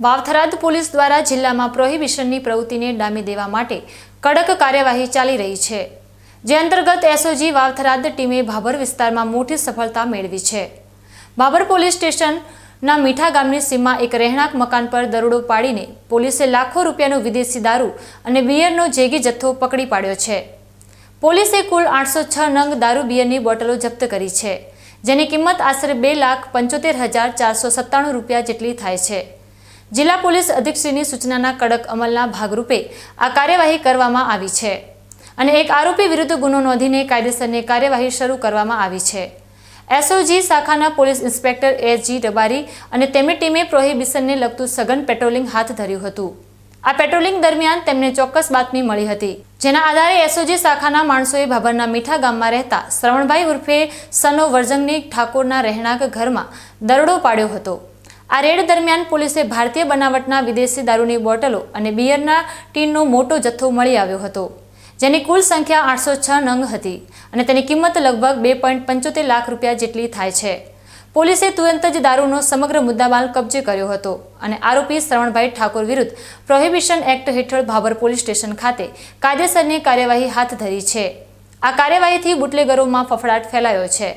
Vavtharad police દ્વારા જિલ્લામાં પ્રોહિબિશનની પ્રવૃત્તિને ડામી દેવા માટે કડક કાર્યવાહી ચાલી રહી છે. જે અંતર્ગત એસઓજી વાવથરાદ ટીમે ભાભર વિસ્તારમાં મોટી સફળતા મેળવી છે. ભાભર પોલીસ સ્ટેશનના મીઠા ગામની સીમમાં એક રહેણાંક મકાન પર દરોડો પાડીને પોલીસે લાખો રૂપિયાનો વિદેશી દારૂ અને બિયરનો જેગી જથ્થો પકડી પાડ્યો છે. પોલીસે કુલ આઠસો છ નંગ દારૂ બિયરની બોટલો જપ્ત કરી છે, જેની કિંમત આશરે બે લાખ પંચોતેર હજાર ચારસો સત્તાણું રૂપિયા જેટલી થાય છે. જિલ્લા પોલીસ અધિક્ષકની સૂચનાના કડક અમલના ભાગરૂપે આ કાર્યવાહી કરવામાં આવી છે અને એક આરોપી વિરુદ્ધ ગુનો નોંધીને કાયદેસરની કાર્યવાહી શરૂ કરવામાં આવી છે. એસઓજી શાખાના police inspector S G Rabari અને તેમની ટીમે પ્રોહિબિશનને લગતું સઘન પેટ્રોલિંગ હાથ ધર્યું હતું. આ પેટ્રોલિંગ દરમિયાન તેમને ચોક્કસ બાતમી મળી હતી. જેના આધારે એસઓજી શાખાના માણસોએ ભાભરના મીઠા ગામમાં રહેતા શ્રવણભાઈ ઉર્ફે સનો વર્જંગની ઠાકોરના રહેણાંક ઘરમાં દરોડો પાડ્યો હતો. આ રેડ દરમિયાન પોલીસે ભારતીય બનાવટના વિદેશી દારૂની બોટલો અને બિયરના ટીનનો મોટો જથ્થો મળી આવ્યો હતો, જેની કુલ સંખ્યા આઠસો છ નંગ હતી અને તેની કિંમત લગભગ બે પોઈન્ટ પંચોતેર લાખ રૂપિયા જેટલી થાય છે. પોલીસે તુરંત જ દારૂનો સમગ્ર મુદ્દામાલ કબજે કર્યો હતો અને આરોપી શ્રવણભાઈ ઠાકોર વિરુદ્ધ પ્રોહિબિશન એક્ટ હેઠળ ભાભર પોલીસ સ્ટેશન ખાતે કાયદેસરની કાર્યવાહી હાથ ધરી છે. આ કાર્યવાહીથી બુટલેગરોમાં ફફડાટ ફેલાયો છે.